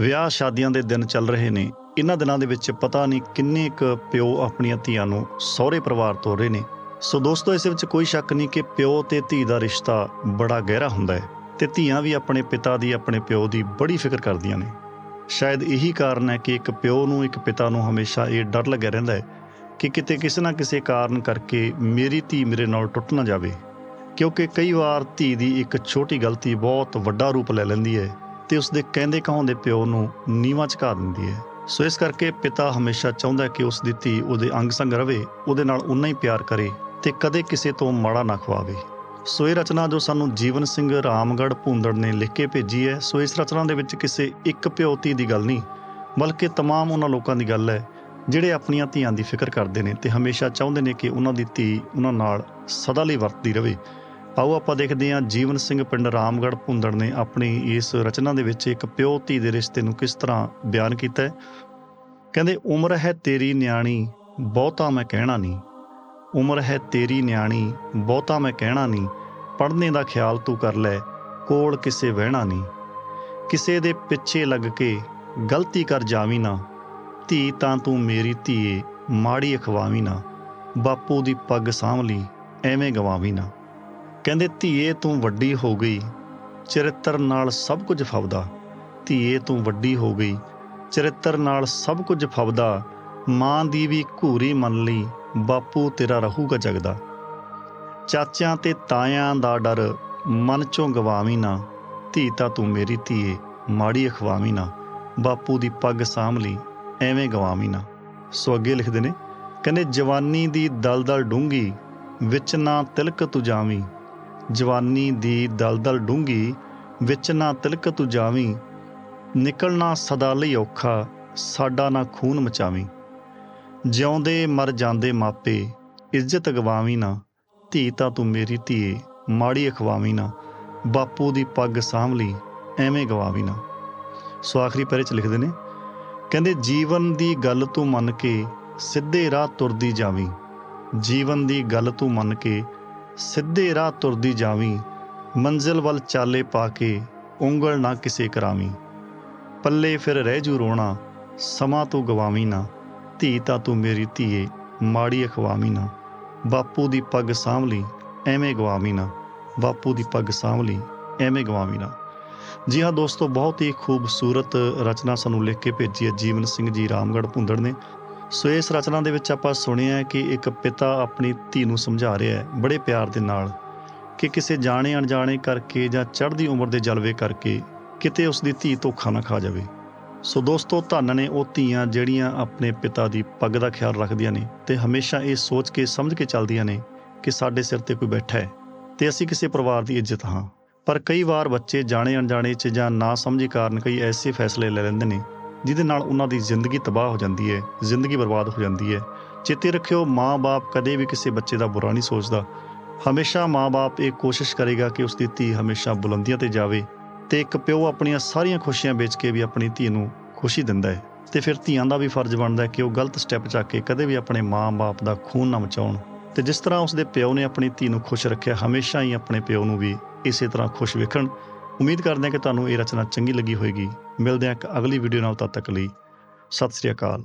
ਵਿਆਹ ਸ਼ਾਦੀਆਂ ਦੇ ਦਿਨ ਚੱਲ ਰਹੇ ਨੇ। ਇਹਨਾਂ ਦਿਨਾਂ ਦੇ ਵਿੱਚ ਪਤਾ ਨਹੀਂ ਕਿੰਨੇ ਕੁ ਪਿਓ ਆਪਣੀਆਂ ਧੀਆਂ ਨੂੰ ਸਹੁਰੇ ਪਰਿਵਾਰ ਤੋਰ ਰਹੇ ਨੇ। ਸੋ ਦੋਸਤੋ, ਇਸ ਵਿੱਚ ਕੋਈ ਸ਼ੱਕ ਨਹੀਂ ਕਿ ਪਿਓ ਤੇ ਧੀ ਦਾ ਰਿਸ਼ਤਾ ਬੜਾ ਗਹਿਰਾ ਹੁੰਦਾ ਹੈ ਤੇ ਧੀਆਂ ਵੀ ਆਪਣੇ ਪਿਤਾ ਦੀ, ਆਪਣੇ ਪਿਓ ਦੀ ਬੜੀ ਫਿਕਰ ਕਰਦੀਆਂ ਨੇ। ਸ਼ਾਇਦ ਇਹੀ ਕਾਰਨ ਹੈ ਕਿ ਇੱਕ ਪਿਓ ਨੂੰ, ਇੱਕ ਪਿਤਾ ਨੂੰ ਹਮੇਸ਼ਾ ਇਹ ਡਰ ਲੱਗਿਆ ਰਹਿੰਦਾ ਹੈ ਕਿ ਕਿਤੇ ਕਿਸੇ ਨਾ ਕਿਸੇ ਕਾਰਨ ਕਰਕੇ ਮੇਰੀ ਧੀ ਮੇਰੇ ਨਾਲ ਟੁੱਟ ਨਾ ਜਾਵੇ। ਕਿਉਂਕਿ ਕਈ ਵਾਰ ਧੀ ਦੀ ਇੱਕ ਛੋਟੀ ਗਲਤੀ ਬਹੁਤ ਵੱਡਾ ਰੂਪ ਲੈ ਲੈਂਦੀ ਹੈ ਤੇ ਉਸਦੇ ਕਹਿੰਦੇ ਕਹਾਉਂਦੇ ਪਿਓ ਨੂੰ ਨੀਵਾਂ ਝੁਕਾ ਦਿੰਦੀ ਹੈ ਸੋ ਇਸ ਕਰਕੇ ਪਿਤਾ ਹਮੇਸ਼ਾ ਚਾਹੁੰਦਾ ਹੈ ਕਿ ਉਸ ਦੀ ਧੀ ਉਹਦੇ ਅੰਗ ਸੰਗ ਰਵੇ ਉਹਦੇ ਨਾਲ ਉਨਾ ਹੀ ਪਿਆਰ ਕਰੇ ਤੇ ਕਦੇ ਕਿਸੇ ਤੋਂ ਮਾੜਾ ਨਾ ਖਵਾਵੇ ਸੋ ਇਹ ਰਚਨਾ ਜੋ ਸਾਨੂੰ ਜੀਵਨ ਸਿੰਘ ਰਾਮਗੜ੍ਹ ਭੂੰਦੜ ਨੇ ਲਿਖ ਕੇ ਭੇਜੀ ਹੈ ਸੋ ਇਸ ਰਚਨਾ ਦੇ ਵਿੱਚ ਕਿਸੇ ਇੱਕ ਪਿਓ ਧੀ ਦੀ ਗੱਲ ਨਹੀਂ ਬਲਕਿ तमाम ਉਹਨਾਂ ਲੋਕਾਂ ਦੀ ਗੱਲ ਹੈ ਜਿਹੜੇ ਆਪਣੀਆਂ ਧੀਆਂ ਦੀ ਫਿਕਰ ਕਰਦੇ ਨੇ ਤੇ ਹਮੇਸ਼ਾ ਚਾਹੁੰਦੇ ਨੇ ਕਿ ਉਹਨਾਂ ਦੀ ਧੀ ਉਹਨਾਂ ਨਾਲ ਸਦਾ ਲਈ ਵਰਤਦੀ ਰਵੇ ਆਓ ਆਪਾਂ ਦੇਖਦੇ ਹਾਂ ਜੀਵਨ ਸਿੰਘ ਪਿੰਡ ਰਾਮਗੜ੍ਹ ਭੁੰਦੜ ਨੇ ਆਪਣੀ ਇਸ ਰਚਨਾ ਦੇ ਵਿੱਚ ਇੱਕ ਪਿਓ ਧੀ ਦੇ ਰਿਸ਼ਤੇ ਨੂੰ ਕਿਸ ਤਰ੍ਹਾਂ ਬਿਆਨ ਕੀਤਾ ਹੈ? ਕਹਿੰਦੇ, ਉਮਰ ਹੈ ਤੇਰੀ ਨਿਆਣੀ, ਬਹੁਤਾ ਮੈਂ ਕਹਿਣਾ ਨਹੀਂ। ਉਮਰ ਹੈ ਤੇਰੀ ਨਿਆਣੀ, ਬਹੁਤਾ ਮੈਂ ਕਹਿਣਾ ਨਹੀਂ। ਪੜ੍ਹਨੇ ਦਾ ਖਿਆਲ ਤੂੰ ਕਰ ਲੈ, ਕੋਲ ਕਿਸੇ ਵਹਿਣਾ ਨਹੀਂ। ਕਿਸੇ ਦੇ ਪਿੱਛੇ ਲੱਗ ਕੇ ਗਲਤੀ ਕਰ ਜਾਵੀਂ ਨਾ। ਧੀ ਤਾਂ ਤੂੰ ਮੇਰੀ ਧੀਏ, ਮਾੜੀ ਅਖਵਾਵੀਂ ਨਾ। ਬਾਪੂ ਦੀ ਪੱਗ ਸਾਂਭ ਲਈ, ਐਵੇਂ ਗਵਾਵੀਂ ਨਾ। ਕਹਿੰਦੇ, ਧੀਏ, ਤੂੰ ਵੱਡੀ ਹੋ ਗਈ, ਚਰਿੱਤਰ ਨਾਲ ਸਭ ਕੁਝ ਫਬਦਾ। ਧੀਏ, ਤੂੰ ਵੱਡੀ ਹੋ ਗਈ, ਚਰਿੱਤਰ ਨਾਲ ਸਭ ਕੁਝ ਫਬਦਾ। ਮਾਂ ਦੀ ਵੀ ਘੂਰੀ ਮੰਨ ਲਈ, ਬਾਪੂ ਤੇਰਾ ਰਹੂਗਾ ਜਗਦਾ। ਚਾਚਿਆਂ ਤੇ ਤਾਇਆਂ ਦਾ ਡਰ, ਮਨ ਚੋਂ ਗਵਾਵੀਂ ਨਾ। ਧੀ ਤਾਂ ਤੂੰ ਮੇਰੀ ਧੀਏ, ਮਾੜੀ ਅਖਵਾਵੀਂ ਨਾ। ਬਾਪੂ ਦੀ ਪੱਗ ਸਾਂਭ ਲਈ, ਐਵੇਂ ਗਵਾਵੀਂ ਨਾ। ਸੋ ਅੱਗੇ ਲਿਖਦੇ ਨੇ, ਕਹਿੰਦੇ, ਜਵਾਨੀ ਦੀ ਦਲਦਲ ਡੂੰਗੀ ਵਿੱਚ ਨਾ ਤਿਲਕ ਤੂੰ ਜਾਵੀਂ ਜਵਾਨੀ ਦੀ ਦਲਦਲ ਡੂੰਗੀ ਵਿੱਚ ਨਾ ਤਿਲਕ ਤੂੰ ਜਾਵੀਂ ਨਿਕਲਣਾ ਸਦਾ ਲਈ ਔਖਾ, ਸਾਡਾ ਨਾ ਖੂਨ ਮਚਾਵੀਂ। ਜਿਉਂਦੇ ਮਰ ਜਾਂਦੇ ਮਾਪੇ, ਇੱਜ਼ਤ ਗਵਾਵੀਂ ਨਾ, ਧੀ ਤਾਂ ਤੂੰ ਮੇਰੀ ਧੀਏ, ਮਾੜੀ ਅਖਵਾਵੀਂ ਨਾ, ਬਾਪੂ ਦੀ ਪੱਗ ਸਾਂਭ ਲਈ, ਐਵੇਂ ਗਵਾਵੀਂ ਨਾ। ਸੋ ਆਖਰੀ ਪੈਰੇ ਚ ਲਿਖਦੇ ਨੇ, ਕਹਿੰਦੇ ਜੀਵਨ ਦੀ ਗੱਲ ਤੂੰ ਮੰਨ ਕੇ ਸਿੱਧੇ ਰਾਹ ਤੁਰਦੀ ਜਾਵੀਂ, ਜੀਵਨ ਦੀ ਗੱਲ ਤੂੰ ਮੰਨ ਕੇ ਸਿੱਧੇ ਰਾਹ ਤੁਰਦੀ ਜਾਵੀਂ, ਮੰਜ਼ਿਲ ਵੱਲ ਚਾਲੇ ਪਾ ਕੇ ਉਂਗਲ ਨਾ ਕਿਸੇ ਕਰਾਵੀਂ। ਪੱਲੇ ਫਿਰ ਰਹਿ ਜੂ ਰੋਣਾ, ਸਮਾਂ ਤੂੰ ਗਵਾਵੀਂ ਨਾ, ਧੀ ਤਾਂ ਤੂੰ ਮੇਰੀ ਧੀਏ, ਮਾੜੀ ਅਖਵਾਵੀਂ ਨਾ। ਬਾਪੂ ਦੀ ਪੱਗ ਸਾਂਭਲੀ, ਐਵੇਂ ਗਵਾਵੀਂ ਨਾ। ਬਾਪੂ ਦੀ ਪੱਗ ਸਾਂਭਲੀ, ਐਵੇਂ ਗਵਾਵੀਂ ਨਾ। ਜੀ ਹਾਂ ਦੋਸਤੋ, ਬਹੁਤ ਹੀ ਖੂਬਸੂਰਤ ਰਚਨਾ ਸਾਨੂੰ ਲਿਖ ਕੇ ਭੇਜੀ ਹੈ ਜੀਵਨ ਸਿੰਘ ਜੀ, ਰਾਮਗੜ੍ਹ ਭੁੰਦੜ ਨੇ। ਸੋ ਇਸ ਰਚਨਾ ਦੇ ਵਿੱਚ ਆਪਾਂ ਸੁਣਿਆ ਕਿ ਇੱਕ ਪਿਤਾ ਆਪਣੀ ਧੀ ਨੂੰ ਸਮਝਾ ਰਿਹਾ ਹੈ ਬੜੇ ਪਿਆਰ ਦੇ ਨਾਲ ਕਿ ਕਿਸੇ ਜਾਣੇ ਅਣਜਾਣੇ ਕਰਕੇ ਜਾਂ ਚੜ੍ਹਦੀ ਉਮਰ ਦੇ ਜਲਵੇ ਕਰਕੇ ਕਿਤੇ ਉਸ ਦੀ ਧੀ ਧੋਖਾ ਨਾ ਖਾ ਜਾਵੇ। ਸੋ ਦੋਸਤੋ, ਧੰਨ ਨੇ ਉਹ ਧੀਆਂ ਜਿਹੜੀਆਂ ਆਪਣੇ ਪਿਤਾ ਦੀ ਪੱਗ ਦਾ ਖਿਆਲ ਰੱਖਦੀਆਂ ਨੇ ਤੇ ਹਮੇਸ਼ਾ ਇਹ ਸੋਚ ਕੇ, ਸਮਝ ਕੇ ਚੱਲਦੀਆਂ ਨੇ ਕਿ ਸਾਡੇ ਸਿਰ ਤੇ ਕੋਈ ਬੈਠਾ ਹੈ ਤੇ ਅਸੀਂ ਕਿਸੇ ਪਰਿਵਾਰ ਦੀ ਇੱਜ਼ਤ ਹਾਂ। ਪਰ ਕਈ ਵਾਰ ਬੱਚੇ ਜਾਣੇ ਅਣਜਾਣੇ 'ਚ ਜਾਂ ਨਾ ਸਮਝੀ ਕਾਰਨ ਕਈ ਐਸੇ ਫੈਸਲੇ ਲੈ ਲੈਂਦੇ ਨੇ ਜਿਹਦੇ ਨਾਲ ਉਹਨਾਂ ਦੀ ਜ਼ਿੰਦਗੀ ਤਬਾਹ ਹੋ ਜਾਂਦੀ ਹੈ, ਜ਼ਿੰਦਗੀ ਬਰਬਾਦ ਹੋ ਜਾਂਦੀ ਹੈ। ਚੇਤੇ ਰੱਖਿਓ, ਮਾਂ-ਬਾਪ ਕਦੇ ਵੀ ਕਿਸੇ ਬੱਚੇ ਦਾ ਬੁਰਾ ਨਹੀਂ ਸੋਚਦਾ। ਹਮੇਸ਼ਾ ਮਾਂ-ਬਾਪ ਇਹ ਕੋਸ਼ਿਸ਼ ਕਰੇਗਾ ਕਿ ਉਸ ਦੀ ਧੀ ਹਮੇਸ਼ਾ ਬੁਲੰਦੀਆਂ ਤੇ ਜਾਵੇ ਤੇ ਇੱਕ ਪਿਓ ਆਪਣੀਆਂ ਸਾਰੀਆਂ ਖੁਸ਼ੀਆਂ ਵੇਚ ਕੇ ਵੀ ਆਪਣੀ ਧੀ ਨੂੰ ਖੁਸ਼ੀ ਦਿੰਦਾ ਹੈ। ਤੇ ਫਿਰ ਧੀਆਂ ਦਾ ਵੀ ਫਰਜ਼ ਬਣਦਾ ਹੈ ਕਿ ਉਹ ਗਲਤ ਸਟੈਪ ਚੱਕ ਕੇ ਕਦੇ ਵੀ ਆਪਣੇ ਮਾਂ-ਬਾਪ ਦਾ ਖੂਨ ਨਾ ਮਚਾਉਣ। ਤੇ ਜਿਸ ਤਰ੍ਹਾਂ ਉਸਦੇ ਪਿਓ ਨੇ ਆਪਣੀ ਧੀ ਨੂੰ ਖੁਸ਼ ਰੱਖਿਆ, ਹਮੇਸ਼ਾ ਹੀ ਆਪਣੇ ਪਿਓ ਨੂੰ ਵੀ ਇਸੇ ਤਰ੍ਹਾਂ ਖੁਸ਼ ਵੇਖਣ ਉਮੀਦ ਕਰਦੇ ਹਾਂ ਕਿ ਤੁਹਾਨੂੰ ਇਹ ਰਚਨਾ ਚੰਗੀ ਲੱਗੀ ਹੋਵੇਗੀ ਮਿਲਦੇ ਹਾਂ ਇੱਕ ਅਗਲੀ ਵੀਡੀਓ ਨਾਲ ਤਦ ਤੱਕ ਲਈ। ਸਤਿ ਸ੍ਰੀ ਅਕਾਲ।